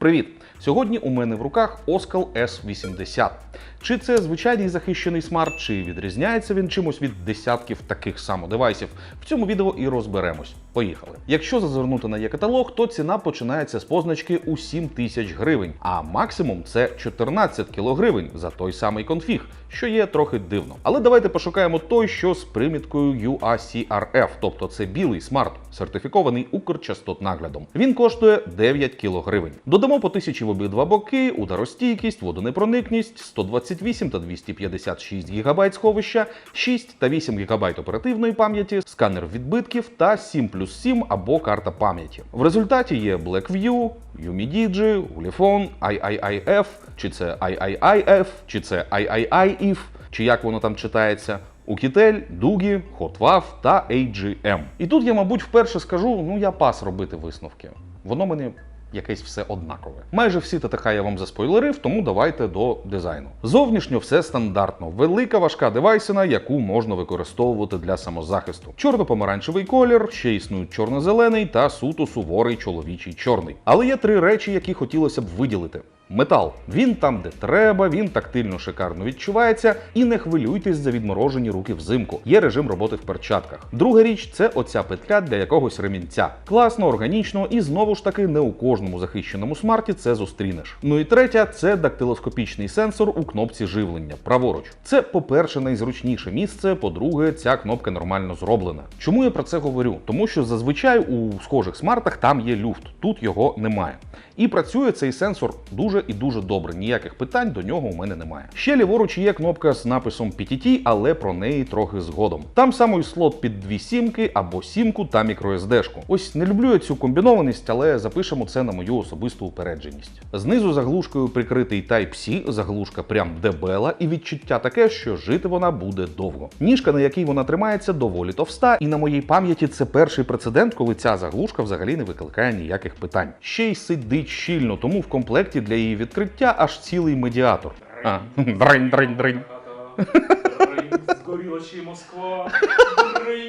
Привіт! Сьогодні у мене в руках Оскал S80. Чи це звичайний захищений смарт, чи відрізняється він чимось від десятків таких само девайсів? В цьому відео і розберемось. Поїхали. Якщо зазирнути на є-каталог, то ціна починається з позначки у 7 тисяч гривень, а максимум це 14 кілогривень за той самий конфіг, що є трохи дивно. Але давайте пошукаємо той, що з приміткою UACRF, тобто це білий смарт, сертифікований Укрчастотнаглядом. Він коштує 9 кілогривень. Додамо по тисячі в обидва боки, ударостійкість, водонепроникність, 128 та 256 ГБ сховища, 6 та 8 ГБ оперативної пам'яті, сканер відбитків та 7 плюс 7 або карта пам'яті. В результаті є Blackview, UMIDIGI, Ulefone, IIIF, чи це IIIF, чи це IIIF, чи як воно там читається. Укітель, Дугі, Хотвав та AGM. І тут я, мабуть, вперше скажу: ну я пас робити висновки. Воно мені якесь все однакове. Майже всі ТТХ я вам заспойлерив, тому давайте до дизайну. Зовнішньо все стандартно. Велика важка девайсина, яку можна використовувати для самозахисту. Чорно-помаранчевий колір, ще існують чорно-зелений та суто суворий чоловічий чорний. Але є три речі, які хотілося б виділити. Метал. Він там, де треба, він тактильно шикарно відчувається. І не хвилюйтесь за відморожені руки взимку. Є режим роботи в перчатках. Друга річ це оця петля для якогось ремінця. Класно, органічно і знову ж таки не у кожному захищеному смарті це зустрінеш. Ну і третя це дактилоскопічний сенсор у кнопці живлення. Праворуч. Це, по-перше, найзручніше місце. По-друге, ця кнопка нормально зроблена. Чому я про це говорю? Тому що зазвичай у схожих смартах там є люфт, тут його немає. І працює цей сенсор дуже і дуже добре. Ніяких питань до нього у мене немає. Ще ліворуч є кнопка з написом PTT, але про неї трохи згодом. Там самий слот під дві сімки або сімку та microSD-шку. Ось не люблю я цю комбінованість, але запишемо це на мою особисту упередженість. Знизу заглушкою прикритий Type-C, заглушка прям дебела, і відчуття таке, що жити вона буде довго. Ніжка, на якій вона тримається, доволі товста, і на моїй пам'яті це перший прецедент, коли ця заглушка взагалі не викликає ніяких питань. Ще й сидить щільно, тому в комплекті для її відкриття аж цілий медіатор. А, дринь, дринь, дринь. Згоріла ще й Москва.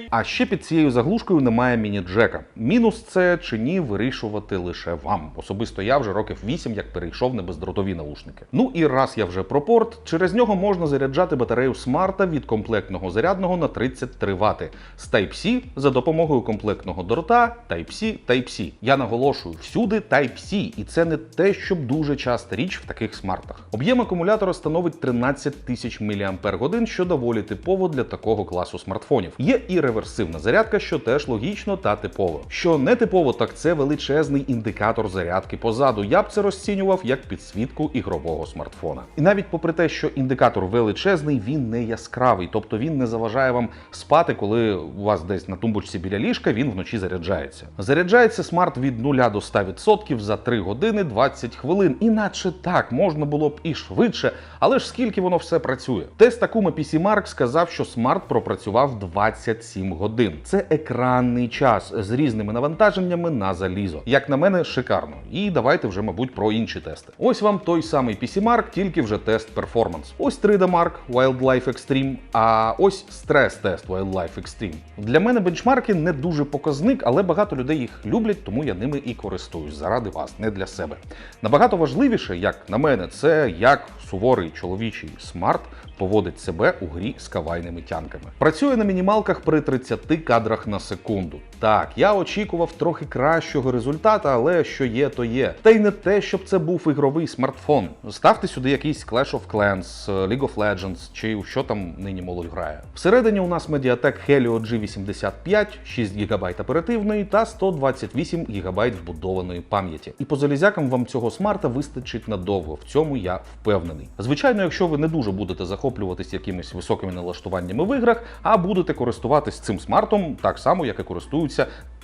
А ще під цією заглушкою немає міні-джека. Мінус це чи ні вирішувати лише вам. Особисто я вже років 8 як перейшов на бездротові наушники. Ну і раз я вже про порт, через нього можна заряджати батарею смарта від комплектного зарядного на 33 Вт з Type-C за допомогою комплектного дрота Type-C, Type-C. Я наголошую, всюди Type-C, і це не те, щоб дуже часта річ в таких смартах. Об'єм акумулятора становить 13 тисяч мАч, що доволі типово для такого класу смартфонів. Є і реверсивна зарядка, що теж логічно та типово. Що не типово, так це величезний індикатор зарядки позаду. Я б це розцінював як підсвітку ігрового смартфона. І навіть попри те, що індикатор величезний, він не яскравий, тобто він не заважає вам спати, коли у вас десь на тумбочці біля ліжка він вночі заряджається. Заряджається смарт від 0 до 100% за 3 години 20 хвилин. Іначе так можна було б і швидше, але ж скільки воно все працює. Тест Такума PC Mark сказав, що смарт пропрацював 27 годин. Це екранний час з різними навантаженнями на залізо. Як на мене, шикарно. І давайте вже, мабуть, про інші тести. Ось вам той самий PC Mark, тільки вже тест перформанс. Ось 3D Mark Wildlife Extreme, а ось стрес-тест Wildlife Extreme. Для мене бенчмарки не дуже показник, але багато людей їх люблять, тому я ними і користуюсь заради вас, не для себе. Набагато важливіше, як на мене, це як суворий чоловічий смарт поводить себе у грі з кавайними тянками. Працює на мінімалках при 30 кадрах на секунду. Так, я очікував трохи кращого результата, але що є, то є. Та й не те, щоб це був ігровий смартфон. Ставте сюди якийсь Clash of Clans, League of Legends чи у що там нині молодь грає. Всередині у нас Mediatek Helio G85, 6 ГБ оперативної та 128 ГБ вбудованої пам'яті. І по залізякам вам цього смарта вистачить надовго. В цьому я впевнений. Звичайно, якщо ви не дуже будете захоплюватись якимись високими налаштуваннями в іграх, а будете користуватись цим смартом так само, як і користуються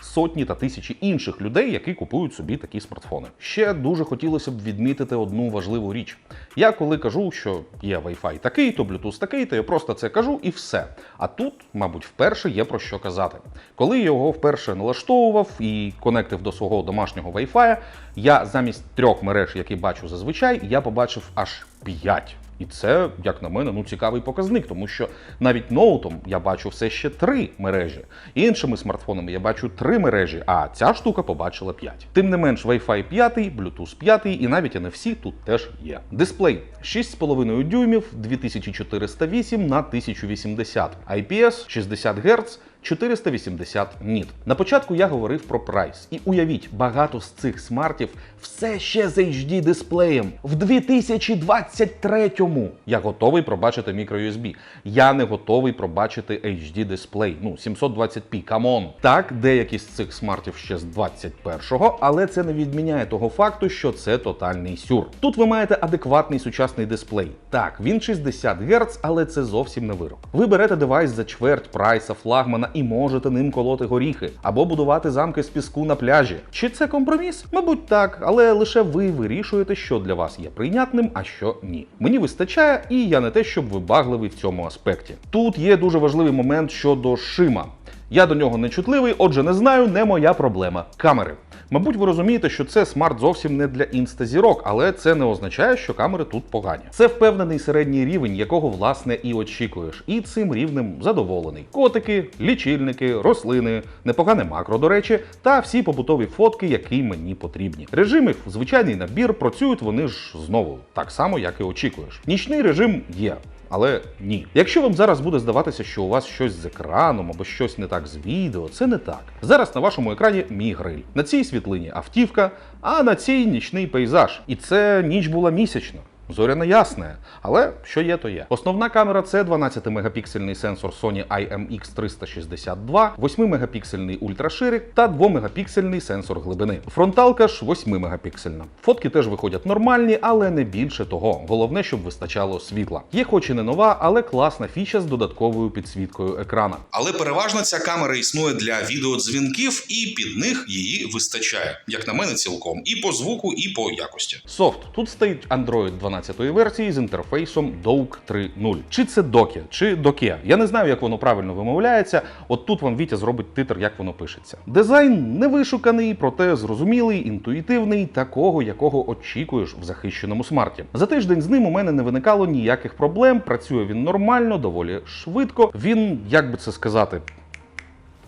сотні та тисячі інших людей, які купують собі такі смартфони. Ще дуже хотілося б відмітити одну важливу річ. Я коли кажу, що є Wi-Fi такий, то Bluetooth такий, то я просто це кажу і все. А тут, мабуть, вперше є про що казати. Коли я його вперше налаштовував і конектив до свого домашнього Wi-Fi, я замість трьох мереж, які бачу зазвичай, я побачив аж п'ять. І це, як на мене, ну цікавий показник, тому що навіть ноутом я бачу все ще три мережі. Іншими смартфонами я бачу три мережі, а ця штука побачила п'ять. Тим не менш, Wi-Fi 5, Bluetooth 5 і навіть NFC тут теж є. Дисплей 6,5 дюймів 2408 на 1080, IPS 60 Гц. 480 ніт. На початку я говорив про прайс. І уявіть, багато з цих смартів все ще з HD дисплеєм. В 2023-му я готовий пробачити microUSB. Я не готовий пробачити HD дисплей. Ну, 720p, камон. Так, деякі з цих смартів ще з 21-го, але це не відміняє того факту, що це тотальний сюр. Тут ви маєте адекватний сучасний дисплей. Так, він 60 Гц, але це зовсім не вирок. Ви берете девайс за чверть прайса флагмана і можете ним колоти горіхи або будувати замки з піску на пляжі. Чи це компроміс? Мабуть, так, але лише ви вирішуєте, що для вас є прийнятним, а що ні. Мені вистачає, і я не те, щоб вибагливий в цьому аспекті. Тут є дуже важливий момент щодо шима. Я до нього не чутливий, отже, не знаю, не моя проблема. Камери. Мабуть, ви розумієте, що це смарт зовсім не для інстазірок, але це не означає, що камери тут погані. Це впевнений середній рівень, якого власне і очікуєш. І цим рівнем задоволений. Котики, лічильники, рослини, непогане макро, до речі, та всі побутові фотки, які мені потрібні. Режими звичайний набір працюють вони ж знову так само, як і очікуєш. Нічний режим є. Але ні. Якщо вам зараз буде здаватися, що у вас щось з екраном або щось не так з відео, це не так. Зараз на вашому екрані мій гриль. На цій світлині автівка, а на цій нічний пейзаж. І це ніч була місячна. Зоряна ясне, але що є, то є. Основна камера це 12-мегапіксельний сенсор Sony IMX362, 8-мегапіксельний ультраширик та 2-мегапіксельний сенсор глибини. Фронталка ж 8-мегапіксельна. Фотки теж виходять нормальні, але не більше того. Головне, щоб вистачало світла. Є хоч і не нова, але класна фіча з додатковою підсвіткою екрана. Але переважно ця камера існує для відеодзвінків, і під них її вистачає, як на мене, цілком, і по звуку, і по якості. Софт. Тут стоїть Android 12 версії з інтерфейсом DOUK 3.0. Чи це Доке, чи Доке. Я не знаю, як воно правильно вимовляється. От тут вам Вітя зробить титр, як воно пишеться. Дизайн не вишуканий, проте зрозумілий, інтуїтивний, такого, якого очікуєш в захищеному смарті. За тиждень з ним у мене не виникало ніяких проблем. Працює він нормально, доволі швидко. Він, як би це сказати,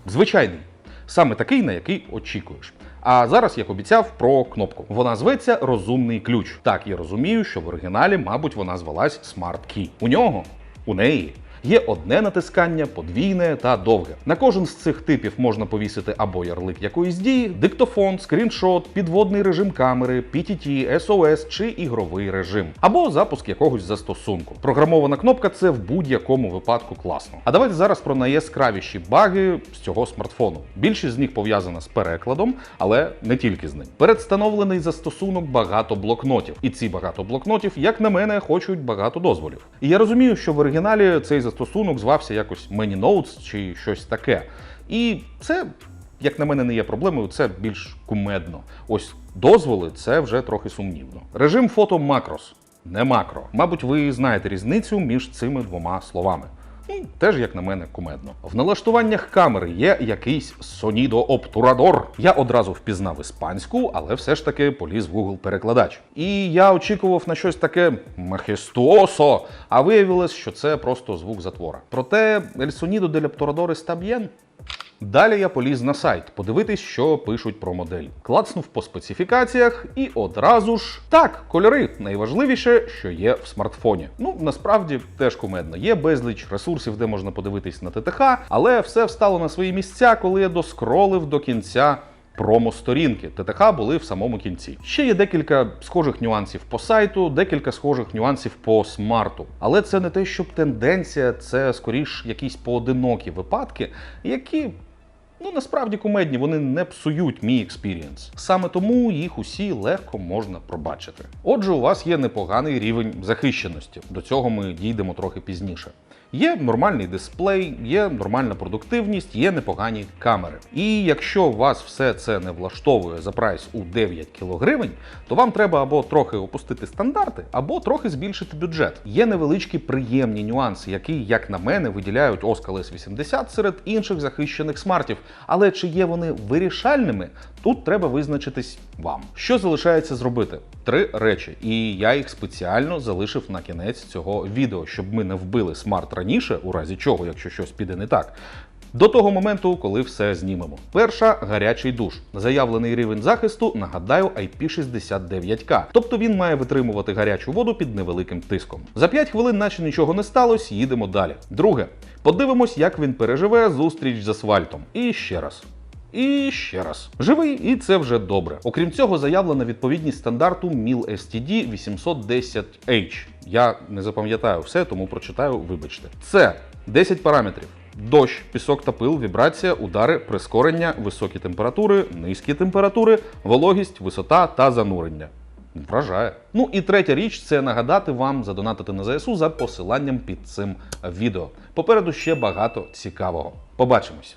звичайний. Саме такий, на який очікуєш. А зараз, як обіцяв, про кнопку. Вона зветься розумний ключ. Так, я розумію, що в оригіналі, мабуть, вона звалась Smart Key. У нього, у неї. Є одне натискання, подвійне та довге. На кожен з цих типів можна повісити або ярлик якоїсь дії, диктофон, скріншот, підводний режим камери, PTT, SOS чи ігровий режим, або запуск якогось застосунку. Програмована кнопка це в будь-якому випадку класно. А давайте зараз про найяскравіші баги з цього смартфону. Більшість з них пов'язана з перекладом, але не тільки з ним. Передстановлений застосунок багато блокнотів, і ці багато блокнотів, як на мене, хочуть багато дозволів. І я розумію, що в оригіналі цей застосунок звався якось Many Notes чи щось таке. І це. Як на мене, не є проблемою, це більш кумедно. Ось дозволи це вже трохи сумнівно. Режим фото макрос, не макро. Мабуть, ви знаєте різницю між цими двома словами. Ну, теж, як на мене, кумедно. В налаштуваннях камери є якийсь Sonido Оптурадор. Я одразу впізнав іспанську, але все ж таки поліз в Google перекладач. І я очікував на щось таке махестуосо, а виявилось, що це просто звук затвора. Проте El Sonido del Obturador está. Далі я поліз на сайт, подивитись, що пишуть про модель. Клацнув по специфікаціях і одразу ж так, кольори найважливіше, що є в смартфоні. Ну насправді теж кумедно. Є безліч ресурсів, де можна подивитись на ТТХ, але все встало на свої місця, коли я доскролив до кінця. Промо-сторінки ТТХ були в самому кінці. Ще є декілька схожих нюансів по сайту, декілька схожих нюансів по смарту. Але це не те, щоб тенденція, це скоріш якісь поодинокі випадки, які Ну, насправді кумедні, вони не псують мій експірієнс. Саме тому їх усі легко можна пробачити. Отже, у вас є непоганий рівень захищеності. До цього ми дійдемо трохи пізніше. Є нормальний дисплей, є нормальна продуктивність, є непогані камери. І якщо вас все це не влаштовує за прайс у 9 кг, то вам треба або трохи опустити стандарти, або трохи збільшити бюджет. Є невеличкі приємні нюанси, які, як на мене, виділяють Oskal S80 серед інших захищених смартів, Але чи є вони вирішальними? Тут треба визначитись вам. Що залишається зробити? Три речі, і я їх спеціально залишив на кінець цього відео, щоб ми не вбили смарт раніше, у разі чого, якщо щось піде не так. До того моменту, коли все знімемо. Перша гарячий душ. Заявлений рівень захисту, нагадаю, IP69K. Тобто він має витримувати гарячу воду під невеликим тиском. За 5 хвилин, наче нічого не сталося, їдемо далі. Друге, подивимось, як він переживе зустріч з асфальтом. І ще раз. І ще раз. Живий, і це вже добре. Окрім цього, заявлена відповідність стандарту MIL STD 810H. Я не запам'ятаю все, тому прочитаю, вибачте. Це 10 параметрів. Дощ, пісок та пил, вібрація, удари, прискорення, високі температури, низькі температури, вологість, висота та занурення. Вражає. Ну і третя річ це нагадати вам задонатити на ЗСУ за посиланням під цим відео. Попереду ще багато цікавого. Побачимось!